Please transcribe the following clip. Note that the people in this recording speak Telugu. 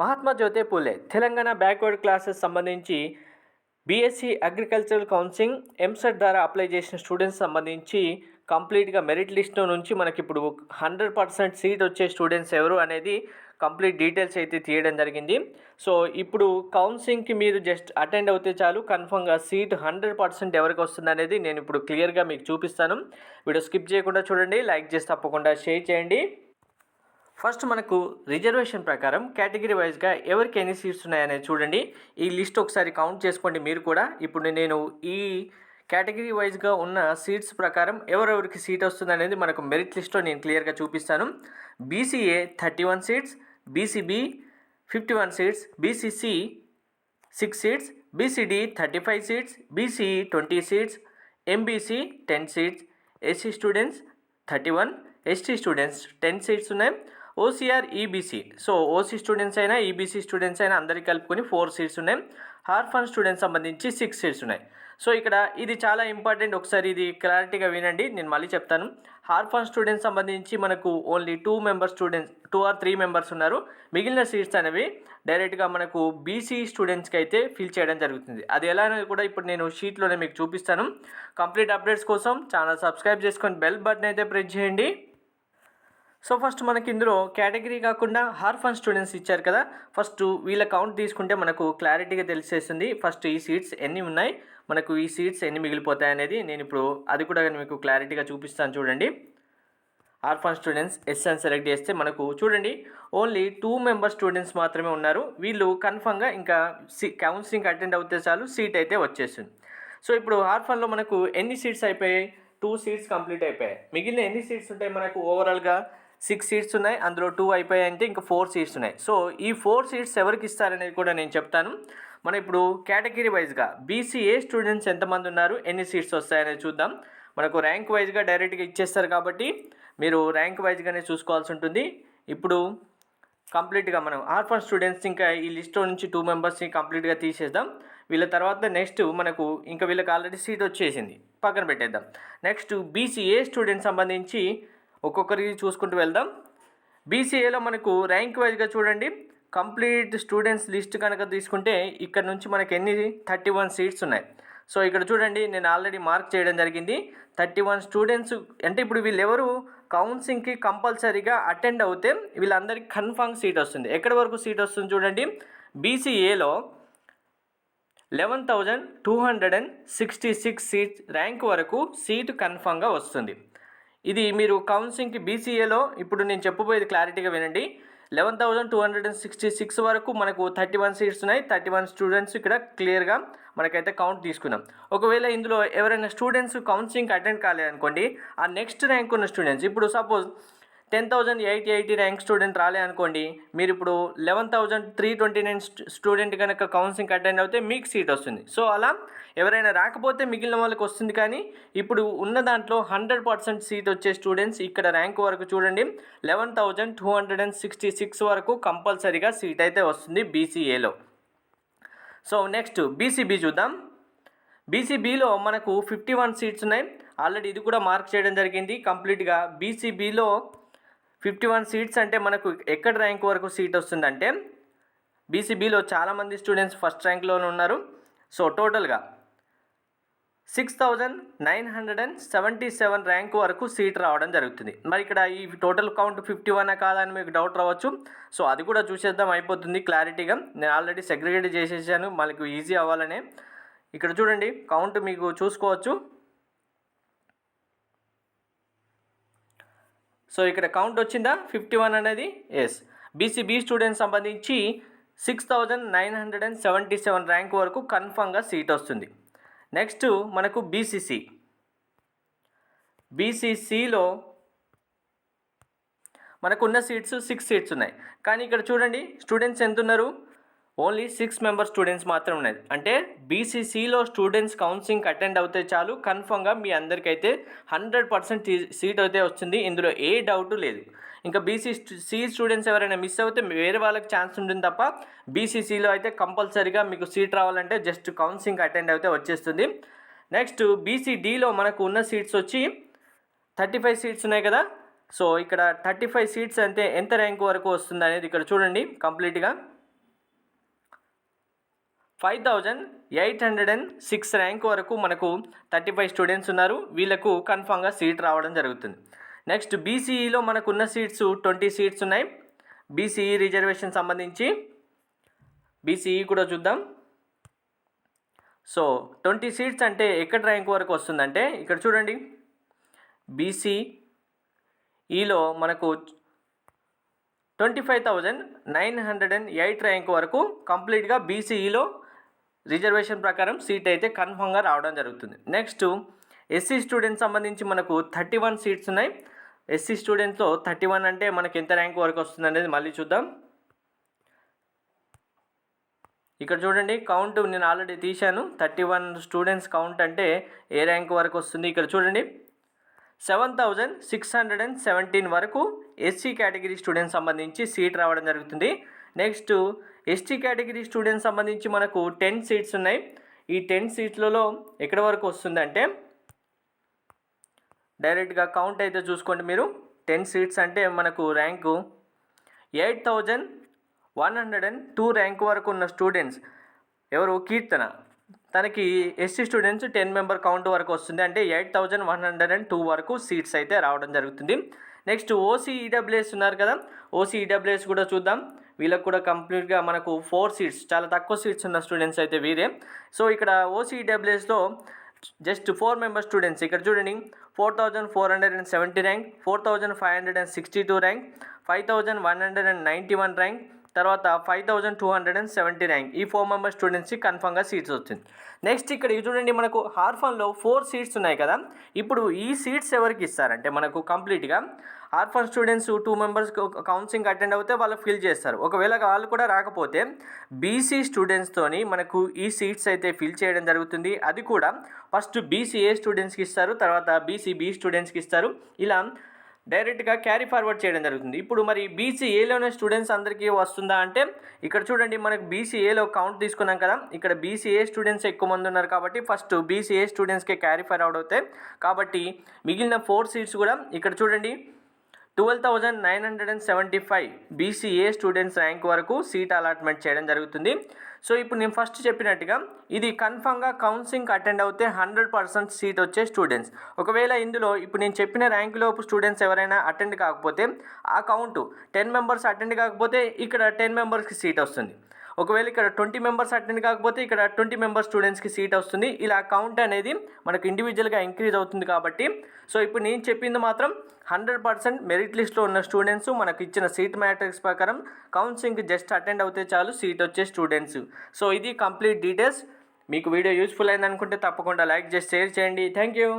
మహాత్మా జ్యోతి పూలే. తెలంగాణ బ్యాక్వర్డ్ క్లాసెస్ సంబంధించి బీఎస్సీ అగ్రికల్చరల్ కౌన్సిలింగ్ ఎంసెట్ ద్వారా అప్లై చేసిన స్టూడెంట్స్ సంబంధించి కంప్లీట్గా మెరిట్ లిస్ట్ నుంచి మనకి ఇప్పుడు హండ్రెడ్ పర్సెంట్ సీట్ వచ్చే స్టూడెంట్స్ ఎవరు అనేది కంప్లీట్ డీటెయిల్స్ అయితే తీయడం జరిగింది. సో ఇప్పుడు కౌన్సిలింగ్కి మీరు జస్ట్ అటెండ్ అవుతే చాలు. కన్ఫర్మ్గా సీట్ హండ్రెడ్ పర్సెంట్ ఎవరికి వస్తుంది అనేది నేను ఇప్పుడు క్లియర్గా మీకు చూపిస్తాను. వీడియో స్కిప్ చేయకుండా చూడండి. లైక్ చేసి తప్పకుండా షేర్ చేయండి. ఫస్ట్ మనకు రిజర్వేషన్ ప్రకారం కేటగిరీ వైజ్గా ఎవరికి ఎన్ని సీట్స్ ఉన్నాయనేది చూడండి. ఈ లిస్ట్ ఒకసారి కౌంట్ చేసుకోండి మీరు కూడా. ఇప్పుడు నేను ఈ కేటగిరీ వైజ్గా ఉన్న సీట్స్ ప్రకారం ఎవరెవరికి సీట్ వస్తుంది అనేది మనకు మెరిట్ లిస్ట్లో నేను క్లియర్గా చూపిస్తాను. BCA thirty one seats BCB fifty one seats BCC six seats BCD thirty five seats BC twenty seats MBC ten seats SC students thirty one ST students ten seats ఉన్నాయి. OC or EBC so OC students అయినా ఈబీసీ స్టూడెంట్స్ అయినా అందరికీ కలుపుకొని ఫోర్ సీట్స్ ఉన్నాయి. హార్ఫన్ స్టూడెంట్స్ సంబంధించి సిక్స్ సీట్స్ ఉన్నాయి. సో ఇక్కడ ఇది చాలా ఇంపార్టెంట్ ఒకసారి ఇది క్లారిటీగా వినండి. నేను మళ్ళీ చెప్తాను. హార్ఫన్ స్టూడెంట్స్ సంబంధించి మనకు only two members students two or three members ఉన్నారు. మిగిలిన సీట్స్ అనేవి డైరెక్ట్గా మనకు బీసీ స్టూడెంట్స్కి అయితే ఫిల్ చేయడం జరుగుతుంది. అది ఎలా అనేది కూడా ఇప్పుడు నేను షీట్లోనే మీకు చూపిస్తాను. కంప్లీట్ అప్డేట్స్ కోసం ఛానల్ సబ్స్క్రైబ్ చేసుకొని బెల్ బటన్ అయితే ప్రెస్ చేయండి. సో ఫస్ట్ మనకి ఇందులో కేటగిరీ కాకుండా హార్ఫన్ స్టూడెంట్స్ ఇచ్చారు కదా. ఫస్ట్ వీళ్ళ కౌంట్ తీసుకుంటే మనకు క్లారిటీగా తెలిసేస్తుంది ఫస్ట్ ఈ సీట్స్ ఎన్ని ఉన్నాయి? మనకు ఈ సీట్స్ ఎన్ని మిగిలిపోతాయి అనేది నేను ఇప్పుడు అది కూడా మీకు క్లారిటీగా చూపిస్తాను చూడండి. ఆర్ఫన్ స్టూడెంట్స్ ఎస్ అని సెలెక్ట్ చేస్తే మనకు చూడండి ఓన్లీ టూ మెంబర్ స్టూడెంట్స్ మాత్రమే ఉన్నారు. వీళ్ళు కన్ఫర్మ్గా ఇంకా సీ కౌన్సిలింగ్ అటెండ్ అవుతే చాలు సీట్ అయితే వచ్చేస్తుంది సో ఇప్పుడు హార్ఫన్లో మనకు ఎన్ని సీట్స్ అయిపోయాయి? టూ సీట్స్ కంప్లీట్ అయిపోయాయి. మిగిలిన ఎన్ని సీట్స్ ఉంటాయి మనకు? ఓవరాల్గా సిక్స్ సీట్స్ ఉన్నాయి అందులో టూ అయిపోయాయి అంటే ఇంకా ఫోర్ సీట్స్ ఉన్నాయి. సో ఈ ఫోర్ సీట్స్ ఎవరికి ఇస్తారనేది కూడా నేను చెప్తాను. మనం ఇప్పుడు కేటగిరీ వైజ్గా బీసీఏ స్టూడెంట్స్ ఎంతమంది ఉన్నారు ఎన్ని సీట్స్ వస్తాయనేది చూద్దాం. మనకు ర్యాంక్ వైజ్గా డైరెక్ట్గా ఇచ్చేస్తారు కాబట్టి మీరు ర్యాంక్ వైజ్గానే చూసుకోవాల్సి ఉంటుంది. ఇప్పుడు కంప్లీట్గా మనం ఆర్ఫన్ స్టూడెంట్స్ ఇంకా ఈ లిస్ట్లో నుంచి టూ మెంబర్స్ని కంప్లీట్గా తీసేద్దాం. వీళ్ళ తర్వాత నెక్స్ట్ మనకు ఇంకా వీళ్ళకి ఆల్రెడీ సీట్ వచ్చేసింది. పక్కన పెట్టేద్దాం. నెక్స్ట్ బీసీఏ స్టూడెంట్స్ సంబంధించి ఒక్కొక్కరికి చూసుకుంటూ వెళ్దాం. బీసీఏలో మనకు ర్యాంక్ వైజ్గా చూడండి. కంప్లీట్ స్టూడెంట్స్ లిస్ట్ కనుక తీసుకుంటే ఇక్కడ నుంచి మనకి ఎన్ని? థర్టీ వన్ సీట్స్ ఉన్నాయి. సో ఇక్కడ చూడండి నేను ఆల్రెడీ మార్క్ చేయడం జరిగింది. థర్టీ వన్ స్టూడెంట్స్ అంటే ఇప్పుడు వీళ్ళెవరు? కౌన్సిలింగ్కి కంపల్సరీగా అటెండ్ అవుతే వీళ్ళందరికీ కన్ఫామ్ సీట్ వస్తుంది. ఎక్కడి వరకు సీట్ వస్తుంది చూడండి. బీసీఏలో eleven thousand two hundred and sixty six seat rank వరకు సీటు కన్ఫామ్గా వస్తుంది. ఇది మీరు కౌన్సిలింగ్కి బీసీఏలో ఇప్పుడు నేను చెప్పబోయేది క్లారిటీగా వినండి. Eleven thousand two hundred and sixty six వరకు మనకు థర్టీ వన్ సీట్స్ ఉన్నాయి. థర్టీ వన్ స్టూడెంట్స్ ఇక్కడ క్లియర్గా మనకైతే కౌంట్ తీసుకున్నాం. ఒకవేళ ఇందులో ఎవరైనా స్టూడెంట్స్ కౌన్సిలింగ్ అటెండ్ కాలేదనుకోండి ఆ నెక్స్ట్ ర్యాంక్ ఉన్న స్టూడెంట్స్ ఇప్పుడు suppose ten thousand eighty eighty rank student రాలే అనుకోండి మీరు ఇప్పుడు eleven thousand three twenty nine student కనుక కౌన్సిలింగ్ అటెండ్ అవుతే మీకు సీట్ వస్తుంది. సో అలా ఎవరైనా రాకపోతే మిగిలిన వాళ్ళకి వస్తుంది కానీ ఇప్పుడు ఉన్న దాంట్లో హండ్రెడ్ పర్సెంట్ సీట్ వచ్చే స్టూడెంట్స్ ఇక్కడ ర్యాంక్ వరకు చూడండి eleven thousand two hundred and sixty six వరకు కంపల్సరీగా సీట్ అయితే వస్తుంది బీసీఏలో. సో నెక్స్ట్ బీసీబీ చూద్దాం. బీసీబీలో మనకు ఫిఫ్టీ వన్ సీట్స్ ఉన్నాయి. ఆల్రెడీ ఇది కూడా మార్క్ చేయడం జరిగింది. కంప్లీట్గా బీసీబీలో ఫిఫ్టీ వన్ సీట్స్ అంటే మనకు ఎక్కడ ర్యాంక్ వరకు సీట్ వస్తుందంటే బీసీబీలో చాలామంది స్టూడెంట్స్ ఫస్ట్ ర్యాంక్లోనే ఉన్నారు. సో టోటల్గా six thousand nine hundred and seventy seven rank వరకు సీట్ రావడం జరుగుతుంది. మరి ఇక్కడ ఈ టోటల్ కౌంట్ ఫిఫ్టీ వన్ కాదని మీకు డౌట్ రావచ్చు. సో అది కూడా చూసేద్దాం అయిపోతుంది క్లారిటీగా నేను ఆల్రెడీ సెగ్రిగేట్ చేసేసాను మనకు ఈజీ అవ్వాలనే. ఇక్కడ చూడండి కౌంట్ మీకు చూసుకోవచ్చు. సో ఇక్కడ కౌంట్ వచ్చిందా? ఫిఫ్టీ వన్ అనేది? ఎస్ బీసీబీ స్టూడెంట్స్ సంబంధించి six thousand nine hundred and seventy seven rank వరకు కన్ఫామ్గా సీట్ వస్తుంది. నెక్స్ట్ మనకు బీసీసీ బీసీసీలో మనకున్న సీట్స్ సిక్స్ సీట్స్ ఉన్నాయి. కానీ ఇక్కడ చూడండి స్టూడెంట్స్ ఎంత ఉన్నారు ఓన్లీ సిక్స్ మెంబర్ స్టూడెంట్స్ మాత్రం ఉన్నాయి అంటే బీసీసీలో స్టూడెంట్స్ కౌన్సిలింగ్ అటెండ్ అవుతే చాలు కన్ఫర్మ్గా మీ అందరికైతే హండ్రెడ్ పర్సెంట్ సీట్ అయితే వస్తుంది. ఇందులో ఏ డౌట్ లేదు. ఇంకా బీసీ సి స్టూడెంట్స్ ఎవరైనా మిస్ అవుతే వేరే వాళ్ళకి ఛాన్స్ ఉంటుంది తప్ప బీసీసీలో అయితే కంపల్సరీగా మీకు సీట్ రావాలంటే జస్ట్ కౌన్సిలింగ్ అటెండ్ అయితే వచ్చేస్తుంది. నెక్స్ట్ బీసీడీలో మనకు ఉన్న సీట్స్ వచ్చి థర్టీ ఫైవ్ సీట్స్ ఉన్నాయి కదా. సో ఇక్కడ థర్టీ ఫైవ్ సీట్స్ అంటే ఎంత ర్యాంక్ వరకు వస్తుంది అనేది ఇక్కడ చూడండి కంప్లీట్గా. Five thousand eight hundred and six rank వరకు మనకు థర్టీ ఫైవ్ స్టూడెంట్స్ ఉన్నారు. వీళ్ళకు కన్ఫామ్గా సీట్ రావడం జరుగుతుంది. నెక్స్ట్ బీసీఈలో మనకు ఉన్న సీట్స్ ట్వంటీ సీట్స్ ఉన్నాయి. బీసీఈ రిజర్వేషన్ సంబంధించి బీసీఈ కూడా చూద్దాం. సో ట్వంటీ సీట్స్ అంటే ఎక్కడ ర్యాంక్ వరకు వస్తుందంటే ఇక్కడ చూడండి. బీసీఈలో మనకు twenty five thousand nine hundred and eight rank వరకు కంప్లీట్గా బీసీఈలో రిజర్వేషన్ ప్రకారం సీట్ అయితే కన్ఫర్మ్గా రావడం జరుగుతుంది. నెక్స్ట్ ఎస్సీ స్టూడెంట్స్ సంబంధించి మనకు థర్టీ వన్ సీట్స్ ఉన్నాయి. ఎస్సీ స్టూడెంట్స్లో థర్టీ వన్ అంటే మనకి ఎంత ర్యాంక్ వరకు వస్తుంది అనేది మళ్ళీ చూద్దాం. ఇక్కడ చూడండి కౌంట్ నేను ఆల్రెడీ తీశాను. థర్టీ వన్ స్టూడెంట్స్ కౌంట్ అంటే ఏ ర్యాంక్ వరకు వస్తుంది ఇక్కడ చూడండి. Seven thousand six hundred and seventeen వరకు ఎస్సీ కేటగిరీ స్టూడెంట్స్ సంబంధించి సీట్ రావడం జరుగుతుంది. నెక్స్ట్ ఎస్టీ కేటగిరీ స్టూడెంట్స్ సంబంధించి మనకు టెన్ సీట్స్ ఉన్నాయి. ఈ టెన్ సీట్లలో ఎక్కడి వరకు వస్తుందంటే డైరెక్ట్గా కౌంట్ అయితే చూసుకోండి మీరు. టెన్ సీట్స్ అంటే మనకు rank eight thousand one hundred and two rank వరకు ఉన్న స్టూడెంట్స్. ఎవరు? కీర్తన. తనకి ST students ten member count వరకు వస్తుంది. అంటే eight thousand one hundred and two వరకు సీట్స్ అయితే రావడం జరుగుతుంది. నెక్స్ట్ ఓసీ ఈడబ్ల్యూఎస్ ఉన్నారు కదా. ఓసీ ఈడబ్ల్యూఎస్ కూడా చూద్దాం. వీళ్ళకి కూడా కంప్లీట్గా మనకు ఫోర్ సీట్స్ చాలా తక్కువ సీట్స్ ఉన్న స్టూడెంట్స్ అయితే వీరే. సో ఇక్కడ ఓసీడబ్ల్యూఎస్లో జస్ట్ ఫోర్ మెంబర్ స్టూడెంట్స్ ఇక్కడ చూడండి four thousand four hundred and seventy rank four thousand five hundred and sixty two rank five thousand one hundred and ninety one rank తర్వాత five thousand two hundred and seventy rank ఈ ఫోర్ మెంబర్ స్టూడెంట్స్కి కన్ఫామ్గా సీట్స్ వచ్చింది. నెక్స్ట్ ఇక్కడ చూడండి మనకు హార్ఫన్లో ఫోర్ సీట్స్ ఉన్నాయి కదా. ఇప్పుడు ఈ సీట్స్ ఎవరికి ఇస్తారంటే మనకు కంప్లీట్గా orphan students two members counselling attend అవుతే వాళ్ళకి ఫిల్ చేస్తారు. ఒకవేళ వాళ్ళు కూడా రాకపోతే బీసీ స్టూడెంట్స్తోని మనకు ఈ సీట్స్ అయితే ఫిల్ చేయడం జరుగుతుంది. అది కూడా ఫస్ట్ బీసీఏ స్టూడెంట్స్కి ఇస్తారు తర్వాత బీసీబీ స్టూడెంట్స్కి ఇస్తారు. ఇలా డైరెక్ట్గా క్యారీ ఫార్వర్డ్ చేయడం జరుగుతుంది. ఇప్పుడు మరి బీసీఏలోనే స్టూడెంట్స్ అందరికీ వస్తుందా అంటే ఇక్కడ చూడండి మనకు బీసీఏలో కౌంట్ తీసుకున్నాం కదా ఇక్కడ బీసీఏ స్టూడెంట్స్ ఎక్కువ మంది ఉన్నారు కాబట్టి ఫస్ట్ బీసీఏ స్టూడెంట్స్కి క్యారీ ఫార్వర్డ్ అవుతాయి. కాబట్టి మిగిలిన ఫోర్ సీట్స్ కూడా ఇక్కడ చూడండి twelve thousand nine hundred and seventy five BCA students rank వరకు సీట్ అలాట్మెంట్ చేయడం జరుగుతుంది. సో ఇప్పుడు నేను ఫస్ట్ చెప్పినట్టుగా ఇది కన్ఫామ్గా కౌన్సిలింగ్ అటెండ్ అవుతే హండ్రెడ్ పర్సెంట్ సీట్ వచ్చే స్టూడెంట్స్. ఒకవేళ ఇందులో ఇప్పుడు నేను చెప్పిన ర్యాంకులోపు స్టూడెంట్స్ ఎవరైనా అటెండ్ కాకపోతే ఆ కౌంటు టెన్ మెంబర్స్ అటెండ్ కాకపోతే ఇక్కడ టెన్ మెంబర్స్కి సీట్ వస్తుంది. ఒకవేళ ఇక్కడ ట్వంటీ మెంబర్స్ అటెండ్ కాకపోతే ఇక్కడ ట్వంటీ మెంబర్స్ స్టూడెంట్స్కి సీట్ వస్తుంది. ఇలా కౌంట్ అనేది మనకు ఇండివిజువల్గా ఇంక్రీజ్ అవుతుంది కాబట్టి. సో ఇప్పుడు నేను చెప్పింది మాత్రం హండ్రెడ్ పర్సెంట్ మెరిట్ లిస్ట్లో ఉన్న స్టూడెంట్స్ మనకు ఇచ్చిన సీట్ మ్యాట్రిక్స్ ప్రకారం కౌన్సిలింగ్కి జస్ట్ అటెండ్ అవుతే చాలు సీట్ వచ్చే స్టూడెంట్స్ సో ఇది కంప్లీట్ డీటెయిల్స్ మీకు వీడియో యూస్ఫుల్ అయింది అనుకుంటే తప్పకుండా లైక్ చేసి షేర్ చేయండి. Thank you